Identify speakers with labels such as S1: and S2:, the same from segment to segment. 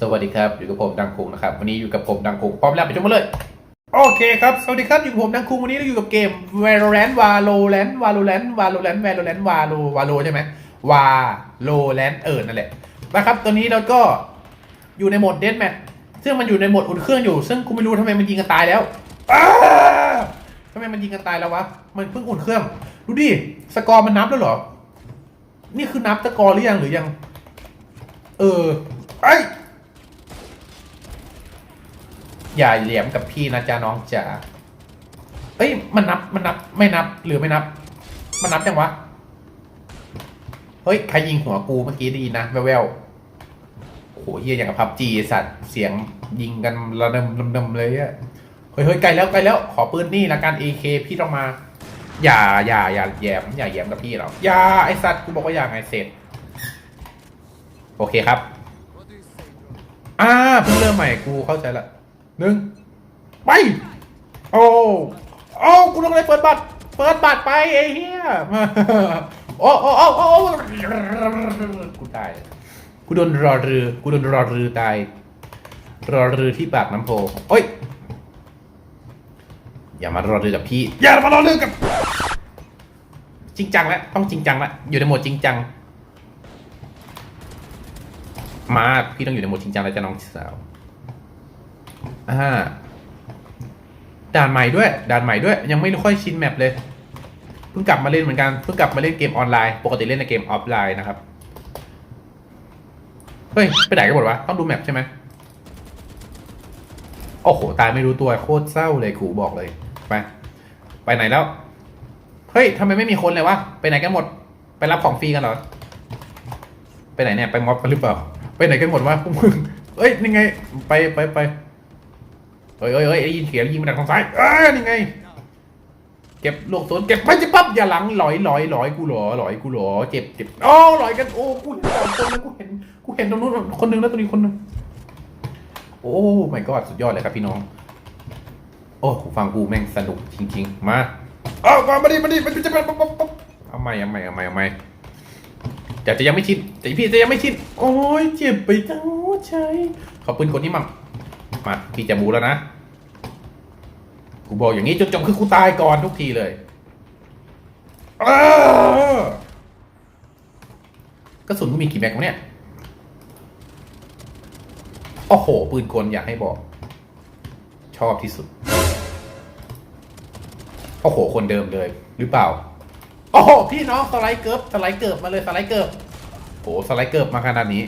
S1: สวัสดีครับ อยู่กับผมดังคุงนะครับ วันนี้อยู่กับผมดังคุงพร้อมแล้วไปชมกันเลย โอเคครับ สวัสดีครับ อยู่กับผมดังคุงวันนี้เราอยู่กับเกม Valorant Valorant Valorant Valorant Valorant Valo Valo ใช่ไหม Valorant เออนั่นแหละนะครับตอนนี้เราก็อยู่ในโหมด Deathmatch ซึ่งมันอยู่ในโหมดอุ่นเครื่องอยู่ ซึ่งกูไม่รู้ทำไมมันยิงกันตายแล้วทำไมมันยิงกันตายแล้ววะ มันเพิ่งอุ่นเครื่อง ดูดิ สกอร์มันนับแล้วเหรอ นี่คือนับสกอร์หรือยังหรือยัง เออ ไอ้ยอย่าเหลี่ยมกับพี่นะจ๊ะน้องจ๋าเอ้ย มันนับ มันนับ ไม่นับ หรือไม่นับ มันนับยังวะ เฮ้ยใครยิงหัวกูเมื่อกี้ดีนะแววๆโอ้โหเฮียอย่างกับพับจีสัตว์เสียงยิงกันระดมดมเลยอะเฮ้ยเฮ้ยไกลแล้วไกลแล้วขอปืนนี่ละกัน AK พี่ต้องมา อย่าอย่าอย่าแยมอย่าแยมกับพี่เราอย่าไอสัตว์กูบอกว่าอย่าไงเสร็จ โอเคครับอ่าเพิ่งเริ่มใหม่กูเข้าใจละหนึ่งไป โอ้โอ้กูต้องเลยเปิดบัตร เปิดบัตรไปไอ้เหี้ยมา โอ้โอ้โอ้โอ้กูตาย กูโดนรอรือ กูโดนรอรือตาย รอรือที่ปากน้ำโพโอ้ย อย่ามารอรือกับพี่ อย่ามารอรือกับ จริงจังแล้ว ต้องจริงจังแล้ว อยู่ในโหมดจริงจัง มา พี่ต้องอยู่ในโหมดจริงจังแล้วจ้ะน้องสาวอ่าด่านใหม่ด้วย ด่านใหม่ด้วย ยังไม่ค่อยชินแมปเลยเพิ่งกลับมาเล่นเหมือนกันเพิ่งกลับมาเล่นเกมออนไลน์ปกติเล่นในเกมออฟไลน์นะครับเฮ้ยไปไหนกันหมดวะต้องดูแมปใช่ไหมโอ้โหตายไม่รู้ตัวโคตรเศร้าเลยขู่บอกเลยไปไปไหนแล้วเฮ้ยทำไมไม่มีคนเลยวะไปไหนกันหมด ไปรับของฟรีกันเหรอไปไหนเนี่ยไปม็อบกันหรือเปล่า ไปไหนกันหมดวะพวกมึงเอ้ยนี่ไง ไปไปไปเอ้ยเอ้ยเอ้ยยินเสียงยิงมาจากทางซ้ายเอ้ยนี่ไง เก็บลูกศรเก็บไปจิปั๊บอย่าหลังหลอยหลอยหลอยกูหลอหลอยกูหลอเจ็บเจ็บโอ้หลอยกันโอ้กูเห็นสองคนแล้วกูเห็นกูเห็นตรงนู้นคนหนึงแล้วตรงนี้คนหนึงโอ้ไม่ก็สุดยอดเลยครับพี่น้อง โอ้ฟังกูแม่งสนุกจริง ๆ มาเอามามาดิมาดิมันจะเป็นปั๊บปั๊บเอาใหม่เอาใหม่เอาใหม่เอาใหม่แต่จะยังไม่ชินแต่พี่จะยังไม่ชินโอ้ยเจ็บไปทั้งหัวใจขอปืนคนนี้มั่งมาพี่จะบูแล้วนะ กูบอกอย่างนี้จนจบคือกูตายก่อนทุกทีเลยกระสุนกูมีกี่แม็กวะเนี่ย โอ้โห ปืนกลอยากให้บอก ชอบที่สุด โอ้โห คนเดิมเลย หรือเปล่า โอ้โห พี่น้องสไลด์เกิร์ฟสไลด์เกิร์ฟมาเลยสไลด์เกิร์ฟโอ้โหสไลด์เกิร์ฟมาขนาดนี้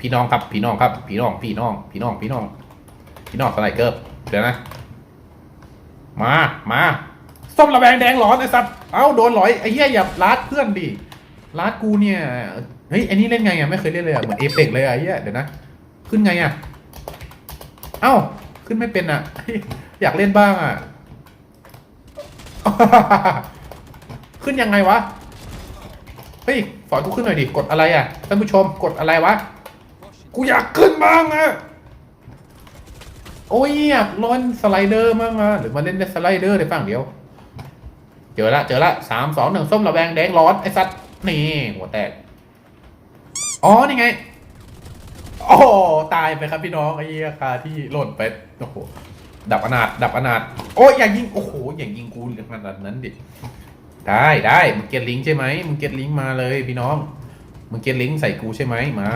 S1: พี่น้องครับ พี่น้องครับ พี่น้อง พี่น้อง พี่น้อง พี่น้อง พี่น้องสไลด์เกิร์ฟเดี๋ยวนะ มามาส้มระแวงแดงหลอนไอ้สัตว์เอ้าโดนหลอยไอ้เหี้ยอย่าลาดเพื่อนดิลาดกูเนี่ยเฮ้ยไอ้นี่เล่นไงอะไม่เคยเล่นเลยอะเหมือนเอเปกเลยอะไอ้เหี้ยเดี๋ยวนะ ขึ้นไงอะเอ้าขึ้นไม่เป็นอะ อยากเล่นบ้างอะ ขึ้นยังไงวะเฮ้ยสอนกูขึ้นหน่อยดิกดอะไรอะท่านผู้ชมกดอะไรวะกูอยากขึ้นบ้างอะ โอ้ยอยากล่นสไลเดอร์มากมาหรือมาเล่นในสไลเดอร์ในฝั่งเดียว เจอละเจอละสามสองหนึ่งส้มระแวงแดงร้อนไอ้สัตว์นี่หัวแตก อ๋อนี่ไง โอ้ตายไปครับพี่น้องไอ้เหี้ยคาที่หล่นไปโอ้โหดับอนาถดับอนาถโอ้ยอย่ายิงโอ้โหอย่ายิงกูขนาดนั้นดิได้ได้มึงเก็ตลิงใช่ไหมมึงเก็ตลิงมาเลยพี่น้องมึงเก็ตลิงใส่กูใช่ไหมมา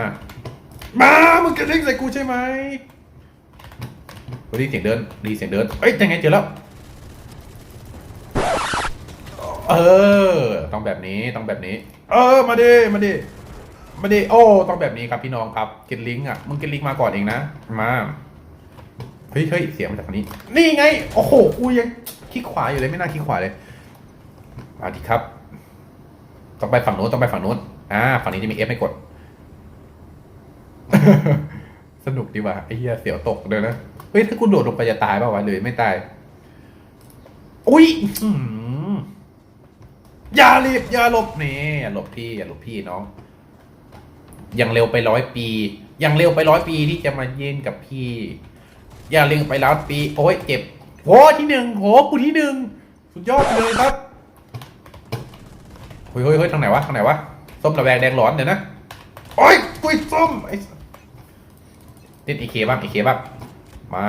S1: มามึงเก็ตลิงใส่กูใช่ไหม ดีเสียงเดินดีเสียงเดินเอ้ยยังไงเจอแล้ว เออ ต้องแบบนี้ต้องแบบนี้ เออ มาดิมาดิมาดิโอ้ต้องแบบนี้ครับพี่น้องครับก็ตลิงก์อะมึงก็ตลิงก์มาก่อนเองนะมาเฮ้ยเฮ้ยเสียงมาจากฝั่งนี้ นี่ไงโอ้โหกูยังคลิกขวาอยู่เลยไม่น่าคลิกขวาเลยมาดิครับต้องไปฝั่งโน้นต้องไปฝั่งโน้นอ่าฝั่งนี้จะมีเอฟให้กด สนุกดีว่ะไอ้เหี้ยเสียวตกเลยนะ ฮ้ยถ้ากูโดดลงไปจะตายเปล่าวะเลยไม่ตาย อุ้ยอย่ารีบอย่าหลบนี่อย่าหลบพี่อย่าหลบพี่น้อง ยังเร็วไปร้อยปี ยังเร็วไปร้อยปีที่จะมาเย็นกับพี่ อย่าเร็วไปร้อยปี โอ้ยเจ็บโหที่หนึ่งโหกูที่หนึ่งสุดยอดเลยครับเฮ้ยเฮ้ยเฮ้ยทางไหนวะทางไหนวะส้มระแวงแดงหลอนเดี๋ยวนะโอ้ยกุยส้มไอ้ติดอีเคบ้างอีเคบ้าง มา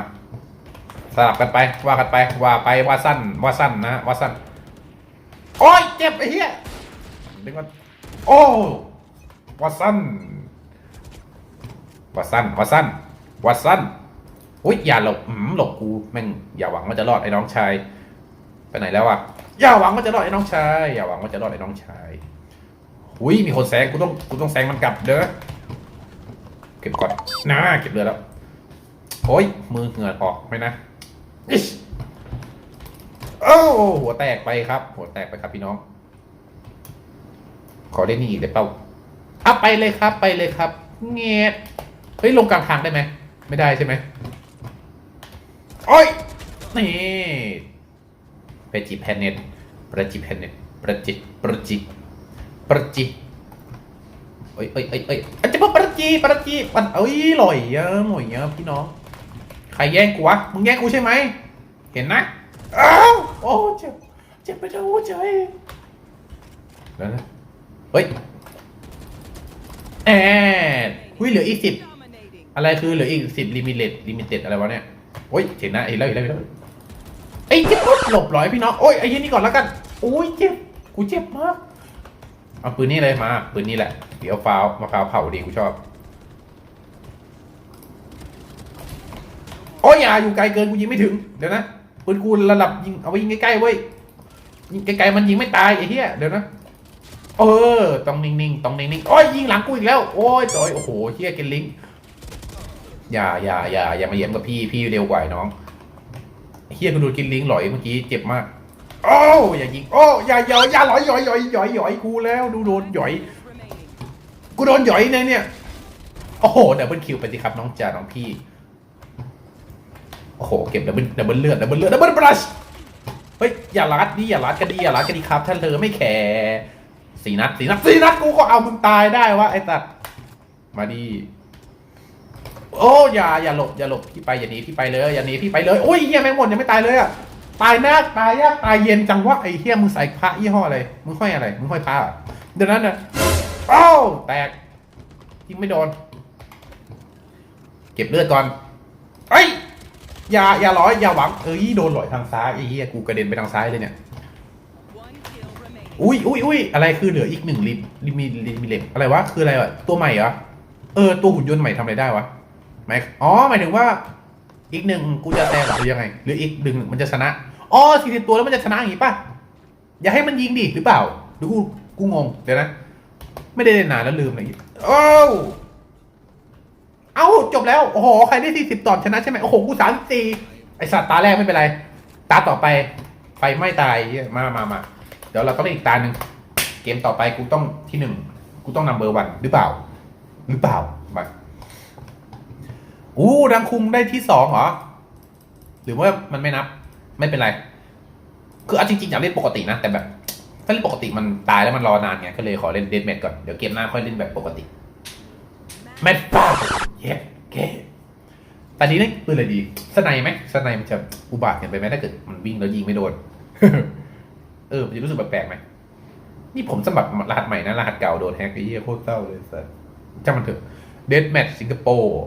S1: สลับกันไปว่ากันไปว่าไปว่าสั้นว่าสั้นนะว่าสั้นโอ้ยเจ็บไอ้เหี้ยดึงมันโอ้ว่าสั้นว่าสั้นว่าสั้นว่าสั้นอุ้ยอย่าหลบอืมหลบกูแม่งอย่าหวังว่าจะรอดไอ้น้องชายไปไหนแล้วอะอย่าหวังว่าจะรอดไอ้น้องชายอย่าหวังว่าจะรอดไอ้น้องชายอุ้ยมีคนแซงกูต้องกูต้องแซงมันกลับเด้อเก็บก่อนนะเก็บเรือแล้ว โอ้ย มือเหงื่อออกไหมนะอิ๊ชโอ้หัวแตกไปครับ หัวแตกไปครับพี่น้อง ขอได้นี่อีกได้เปล่าอะไปเลยครับ ไปเลยครับ เงียบเฮ้ย ลงกลางทางได้ไหม ไม่ได้ใช่ไหมโอ้ย นี่เปจิแพนเน็ตประจิแพนเน็ตประจิประจิประจิเอ้ยเอ้ยเอ้ยเอ้ยอาจจะบอกประจิประจิปันเอ้ยลอยเยอะหน่อยเยอะพี่น้อง ใครแย่งกูวะ มึงแย่งกูใช่ไหม เห็นนะ อ้าว โอ้เจ็บ เจ็บไปทั้งหัวใจแล้วนะ เฮ้ย แอดหุ้ยเหลืออีกสิบอะไรคือเหลืออีกสิบลิมิเลตลิมิเต็ดอะไรวะเนี่ยโอ้ยเห็นนะเห็นแล้วเห็นแล้วเห็นแล้วไอ้เจ็บปุ๊บหลบร้อยพี่น้อง โอ้ยไอ้ยี่นี่ก่อนแล้วกัน โอ้ยเจ็บ กูเจ็บมาก เอาปืนนี้เลยมา ปืนนี้แหละ เดี๋ยวฟาวมาฟาวเผาดีกูชอบ อ้ยอย่าอยู่ไกลเกินกูยิงไม่ถึง เดี๋ยวนะปืนกูระดับยิงเอาไว้ยิงใกล้ๆเว้ยยิงไกลๆมันยิงไม่ตายไอ้เหี้ยเดี๋ยวนะ เออต้องนิ่งๆต้องนิ่งๆโอ้ยยิงหลังกูอีกแล้วโอ้ยจอยโอ้โหเฮี้ยเกนลิงอย่าอย่าอย่าอย่ามาเยี่ยมกับพี่พี่เร็วกว่าน้องเฮียกูโดนกินลิงหลอยเมื่อกี้เจ็บมาก โอ้อย่ายิง โอ้อย่าอย่าอย่าหลอยหยอยหยอยหยอยหยอยกูแล้วดูโดนหยอยกูโดนหยอยเนี่ยเนี่ย โอ้โหดับเบิลคิวไปสิครับน้องจ่าน้องพี่ โอ้โห เก็บดับเบิลดับเบิลเลือดดับเบิลเลือดดับเบิลบลัชเฮ้ย อย่าลัดดิอย่าลัดกันดิอย่าลัดกันดิครับ ท่านเธอไม่แคร์สี่นัดสี่นัดสี่นัดกูก็เอามึงตายได้วะไอ้ตัดมาดิโอ้อย่าอย่าหลบอย่าหลบพี่ไปอย่าหนีพี่ไปเลยอย่าหนีพี่ไปเลยโอ้ยเฮียแม่งหมดยังไม่ตายเลยอะตายนากตายยากตายเย็นจังวะไอ้เฮียมึงใส่พระยี่ห้ออะไรมึงห้อยอะไรมึงห้อยพระอะเดี๋ยวนั้นนะโอ้แตกยิงไม่โดน เก็บเลือดก่อน อย่าอย่าร้อยอย่าหวังเอ้ยโดนหลอยทางซ้ายไอ้เหี้ยกูกระเด็นไปทางซ้ายเลยเนี่ยอุ้ยอุ้ยอุ้ยอะไรคือเหลืออีกหนึ่งลิมลิมิลิมิเลมอะไรวะคืออะไรวะตัวใหม่เหรอเออตัวหุ่นยนต์ใหม่ทำอะไรได้วะหมายอ๋อหมายถึงว่า อีกหนึ่งกูจะแซงหรือยังไง หรืออีกหนึ่งมันจะชนะอ๋อสี่สิบตัวแล้วมันจะชนะอย่างงี้ป่ะอย่าให้มันยิงดิหรือเปล่าหรือกูกูงงเดี๋ยวนะ ไม่ได้เล่นนานแล้วลืมอะไรอย่างงี้โอ้าว เอ้าจบแล้ว โอ้โห ใครได้สี่สิบตอนชนะใช่ไหมโอ้โห กูสามสี่ไอสัตว์ตาแรกไม่เป็นไร ตาต่อไป ไฟไม้ตายมามามาเดี๋ยวเราก็เล่นอีกตาหนึ่งเกมต่อไปกูต้องที่หนึ่งกูต้องนำเบอร์วันหรือเปล่า หรือเปล่ามาอู้ดังคุงได้ที่สองเหรอ หรือว่ามันไม่นับ ไม่เป็นไร คือเอาจริงๆอยากเล่นปกตินะ แต่แบบ ถ้าเล่นปกติมันตายแล้วมันรอนานไงก็เลยขอเล่นเดนแมทก่อน เดี๋ยวเกมหน้าค่อยเล่นแบบปกติ แมทป้าเย้เก้ตอนนี้นี่ปืนอะไรดีสไนไหมสไนมันจะอุบาทกินไปไหมถ้าเกิดมันวิ่งแล้วยิงไม่โดน เออมันจะรู้สึกแปลกๆไหมนี่ผมสมัครรหัสใหม่นะรหัสเก่าโดนแฮกไอ้เหี้ยโคตรเศร้าเลยสัสจ้างมันเถอะเดดแมทสิงคโปร์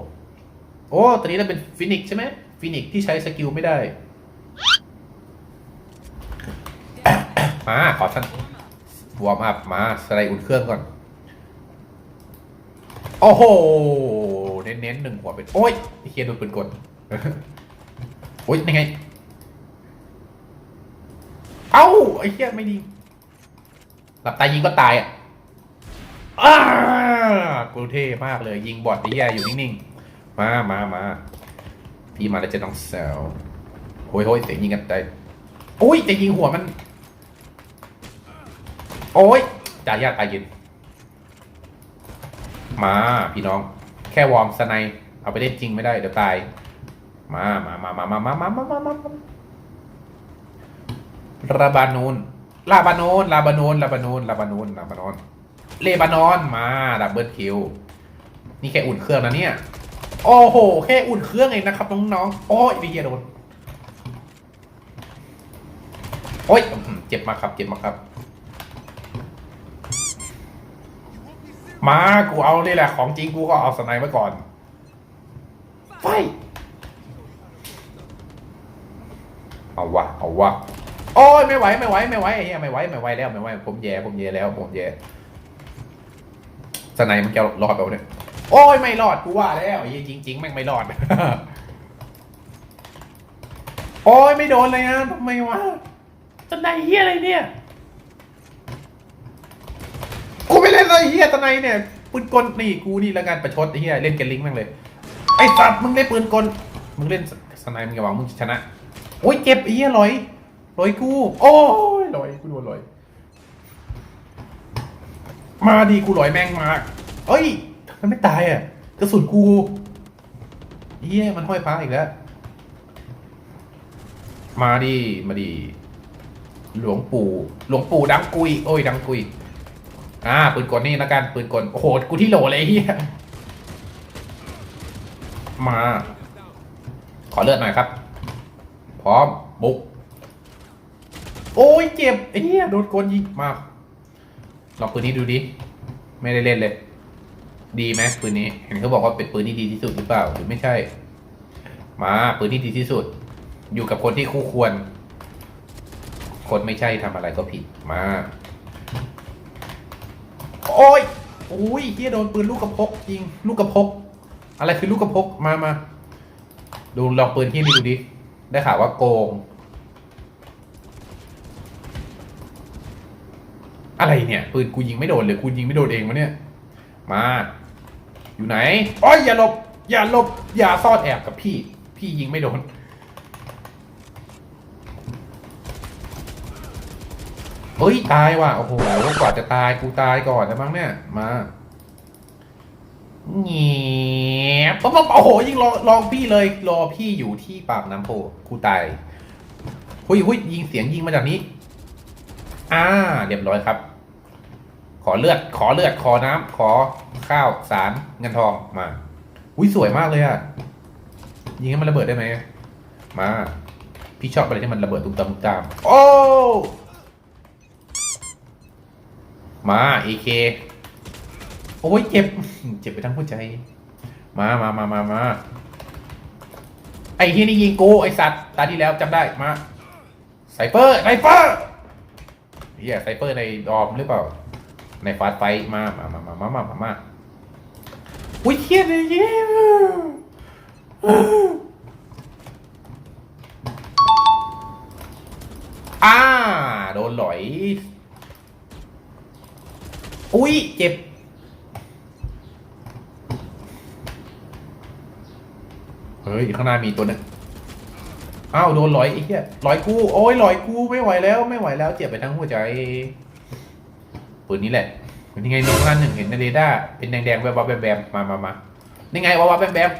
S1: โอ้ตอนนี้เราเป็นฟินิกใช่ไหมฟินิกที่ใช้สกิลไม่ได้ มา ขอท่านวอร์มอัพมาสไลด์อุ่นเครื่องก่อน โอ้โห เน้นๆหนึ่งหัวเป็น โอ้ยไอเคียโดนปืนกดโอ้ยยังไง เอ้าไอ้เคียไม่ดี หลับตายิงก็ตายอะอ้ากูเท่มากเลย ยิงบอดไอ้เหี้ยอยู่นิ่งๆ มามามาพี่มาแล้วจะน้องสาวโอ้ยโอ้ยเสียงยิงกันตายโอ้ยจะยิงหัวมัน โอ้ยจ่ายยากตายย็น มาพี่น้อง แค่วอร์มสไนเอาไปเล่นจริงไม่ได้เดี๋ยวตาย มามามามามามามามามามาราบานูนลาบานอนลาบานอนลาบานอนลาบานอนลาบานอนเลบานอนมาดับเบิลคิวนี่แค่อุ่นเครื่องนะเนี่ย โอ้โห แค่อุ่นเครื่องเองนะครับน้องๆโอ้ยดีเหี้ยโดนโอ้ยเจ็บมากครับ เจ็บมากครับ มากูเอานี่แหละของจริงกูก็เอาสไนไว้ก่อน ไฟ เอาวะเอาวะโอ้ยไม่ไหวไม่ไหวไม่ไหวไอ้เหี้ยไม่ไหวไม่ไหวแล้วไม่ไหวผมแย่ผมแย่แล้วผมแย่สไนมันจะรอดไปวะเนี่ยโอ้ยไม่รอดกูว่าแล้วไอ้เหี้ยจริงๆแม่งไม่รอดโอ้ยไม่โดนเลยนะทำไมวะสไนเฮียอะไรเนี่ย ไม่เล่นเลยเฮียสไนเนี่ยปืนกลนี่กูนี่ละกันประชดไอ้เฮียเล่นเกลิงแม่งเลยไอ้สัตว์มึงเล่นปืนกลมึงเล่นสไนมึงอย่าหวังมึงชนะโอ้ยเจ็บไอ้เหี้ยลอยลอยกูโอ้ยลอยกูโดนลอย มาดีกูลอยแม่งมาเอ้ยมันไม่ตายอะกระสุนกูเหี้ยมันห้อยฟ้าอีกแล้ว มาดีมาดีหลวงปู่ หลวงปู่ดังกุย โอ้ยดังกุย อ่าปืนกลนี่ละกันปืนกลโอ้โหกูที่โหลเลยเฮียมา ขอเลือดหน่อยครับ พร้อมบุก โอ้ยเจ็บไอ้เหี้ยโดนกนยิงมาลองปืนนี้ดูดิไม่ได้เล่นเลย ดีไหมปืนนี้ เห็นเขาบอกว่าเป็นปืนที่ดีที่สุดหรือเปล่าหรือไม่ใช่ มาปืนที่ดีที่สุด อยู่กับคนที่คู่ควร คนไม่ใช่ทำอะไรก็ผิดมา โอ้ยโอ้ยเฮียโดนปืนลูกกระพกยิง ลูกกระพก อะไรคือลูกกระพก มามา ดูลองปืนที่นี่ดูดิ ได้ข่าวว่าโกง อะไรเนี่ยปืนกูยิงไม่โดนเลยกูยิงไม่โดนเองวะเนี่ย มา อยู่ไหน โอ้ยอย่าหลบ อย่าหลบ อย่าซ่อนแอบกับพี่ พี่ยิงไม่โดน เฮ้ย ตายว่ะ โอ้โหกว่าจะตายกูตายก่อนนะมั้งเนี่ย มาเงียบปั๊บปั๊บโอ้โห ยิงรอรอพี่เลย รอพี่อยู่ที่ปากน้ำโพกูตายหุยหุยยิงเสียงยิงมาจากนี้ อ่า เรียบร้อยครับ ขอเลือด ขอเลือด ขอน้ำ ขอข้าว สาร เงินทอง มา อุ้ยสวยมากเลยอะยิงให้มันระเบิดได้ไหม มา พี่ชอบอะไรที่มันระเบิดตุ้มตามตุ้มตาม โอ้ มาเอเคโอ้ยเจ็บ เจ็บไปทั้งหัวใจ มามามามามาไอ้ที่นี่ยิงกูไอสัตว์ตาที่แล้วจำได้มาไซเปอร์ไซเปอร์เฮียไซเปอร์ในดอมหรือเปล่า ในฟาสไฟมามามามามามามาอุ้ยเฮียเลยเฮีอ่าโดนหลอย อุ้ยเจ็บ เฮ้ยข้างหน้ามีตัวหนึงอ้าวโดนลอยไอ้เหี้ยลอยกูโอ้ยลอยกูไม่ไหวแล้วไม่ไหวแล้วเจ็บไปทั้งหัวใจปืนนี้แหละนี่ไงหนึ่งข้างหน้าหนึ่งเห็นในเรดาร์เป็นแดงๆแวบๆแบมๆมามามานี่ไงวาวาแบมแบม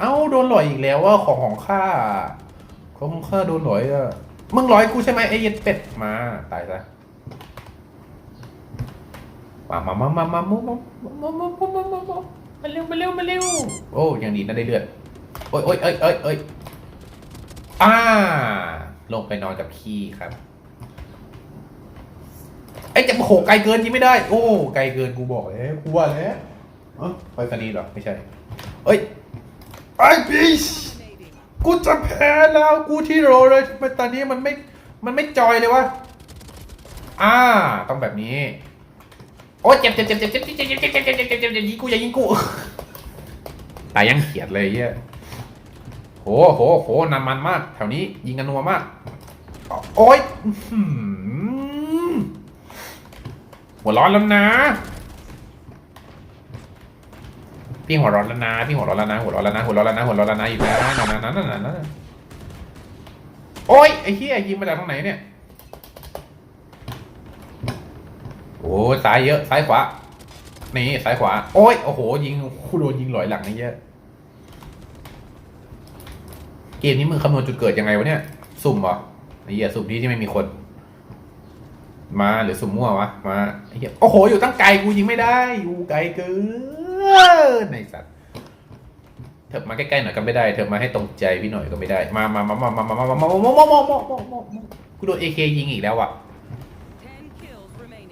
S1: เอ้าโดนลอยอีกแล้วว่าของของข้าของข้าโดนลอยอะมึงลอยกูใช่ไหมไอ้เย็ดเป็ดมาตายซะ มามามามามามามามามามามามามามาเร็วมาเร็วมาเร็ว โอ้ยังดีนะได้เลือดโอ้ยโอ้ยเอ้ยเอ้ยเอ้ยอ่า ลงไปนอนกับพี่ครับไอ้จะโหไกลเกินยิงไม่ได้ โอ้ไกลเกินกูบอกแล้วกูว่าแล้วเอ้าไปสนีเหรอไม่ใช่เอ้ยไอ้พีชกูจะแพ้แล้วกูที่โรเลยทำไมตอนนี้มันไม่มันไม่จอยเลยวะอ่าต้องแบบนี้ โอ้ยเจ็บเจ็บเจ็บเจ็บเจ็บเจ็บเจ็บเจ็บเจ็บเจ็บเจ็บเจ็บเจ็บเจ็บยิงกูอย่ายิงกูตายยังเขียดเลยเหี้ยโหโหโหนันมันมาก แถวนี้ยิงกันนัวมาก โอ้ยหัวร้อนแล้วนะ พี่หัวร้อนแล้วนะ พี่หัวร้อนแล้วนะ หัวร้อนแล้วนะ หัวร้อนแล้วนะ หัวร้อนแล้วนะอยู่นะนั่นนั่นนั่นนั่นนั่นโอ้ยไอ้เหี้ยยิงมาจากทางไหนเนี่ย โอ้ยซ้ายเยอะ ซ้ายขวา นี่ซ้ายขวา โอ้ย โอ้โห ยิงคู่โดนยิงหลอยหลังนี่เยอะ เกมนี้มึงคำนวณจุดเกิดยังไงวะเนี่ย สุ่มเหรอไอ้เหี้ยสุ่มที่ที่ไม่มีคน มาหรือสุ่มมั่ววะ มาไอ้เหี้ย โอ้โห อยู่ตั้งไกลกูยิงไม่ได้ อยู่ไกลเกินไอ้สัตว์ เถิบมาใกล้ๆหน่อยก็ไม่ได้ เถิบมาให้ตรงใจพี่หน่อยก็ไม่ได้ มามามามามามามามามามามามามามากูโดนเอเคยิงอีกแล้วอะ
S2: Ten kills remaining.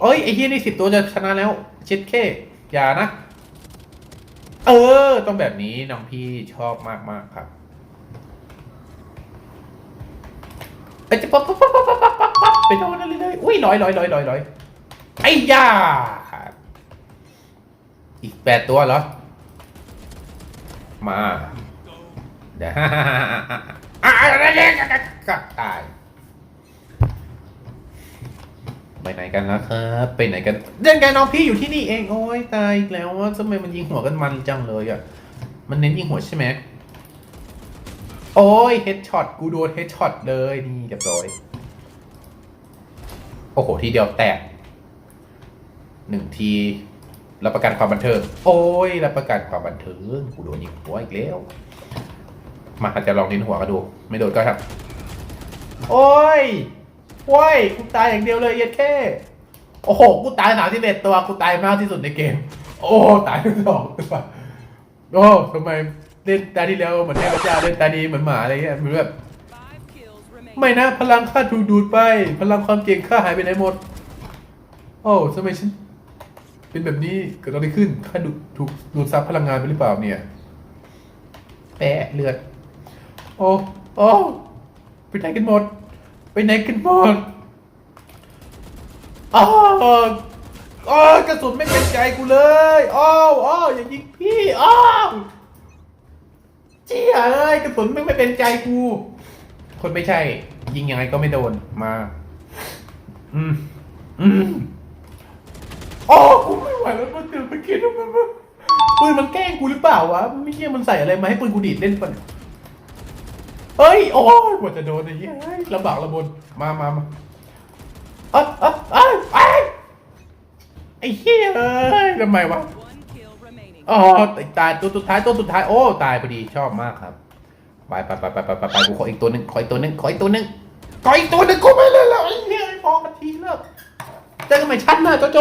S1: เอ้ยไอ้เฮียนี่สิบตัวจะชนะแล้ว เช็ดเคอย่านะ เออ ต้องแบบนี้น้องพี่ชอบมากมากๆครับไอ้จะปั๊บปั๊บปั๊บปั๊บปั๊บปั๊บปั๊บไปโดนอะไรเลยอุ้ยลอยลอยลอยลอยลอยไอ้ยาอีกแปดตัวเหรอ มาเดี๋ยวฮ่าฮ่าฮ่าฮ่าฮ่าอะอะไรเนี่ยก็ตาย ไปไหนกันนะครับ ไปไหนกันเล่นกันน้องพี่อยู่ที่นี่เองโอ้ยตายอีกแล้วว่าทำไมมันยิงหัวกันมันจังเลยอะมันเน้นยิงหัวใช่ไหมโอ้ยเฮดช็อตกูโดนเฮดช็อตเลยนี่เรียบร้อยโอ้โหทีเดียวแตกหนึ่งทีรับประกันความบันเทิงโอ้ยรับประกันความบันเทิงกูโดนยิงหัวอีกแล้ว มาอาจจะลองดินหัวกันดู ไม่โดนก็ครับ โอ้ย ว้ยกูตายอย่างเดียวเลยเย็ดแค่โอ้โหกูตายสามสิบเอ็ดตัวกูตายมากที่สุดในเกม โอ้ตายทั้งสองตัวโอ้ทำไมเล่นตาที่แล้วเหมือนเทพเจ้าเล่นตาดีเหมือนหมาอะไรเงี้ยมือนแบบไม่นะพลังข้าถูกดูดไป พลังความเก่งข้าหายไปไหนหมด โอ้ทำไมฉันเป็นแบบนี้เกิดอะไรขึ้นข้าดูถูกดูดซับพลังงานไปหรือเปล่าเนี่ยแปะเลือด โอ้โอ้ไปไหนกันหมด ไปไหนกันหมดอ้าวอ้ากระสุนไม่เป็นใจกูเลยอ้าวอ้าวอย่ายิงพี่อ้าวเจี๊ยเอ้ยกระสุนไม่ไม่เป็นใจกู คนไม่ใช่ ยิงยังไงก็ไม่โดนมา อืมอืมอ๋อกูไม่ไหวแล้วมันเตือนไปคิดว่ามันมันปืนมันแกล้งกูหรือเปล่าวะไม่เชี่ยมันใส่อะไรมาให้ปืนกูดีดเล่นปะเนี่ย เฮ้ย โอ้ยกว่าจะโดนไอ้เหี้ยเฮ้ยลำบากลำบนมามามาเอ้ยเอ้ยเอ้ยเอ้ยไอ้เหี้ยเอ้ยทำไมวะ
S2: One kill remaining.
S1: อ๋อตายตัวสุดท้ายตัวสุดท้าย โอ้ ตายพอดีชอบมากครับไปไปไปไปไปไปไปกูขออีกตัวหนึ่งขออีกตัวหนึ่งขออีกตัวหนึ่งขออีกตัวหนึ่งกูไม่เล่นแล้วไอ้เหี้ยพอกันทีแล้วเจอกันใหม่ชั้นหน้าโจโจ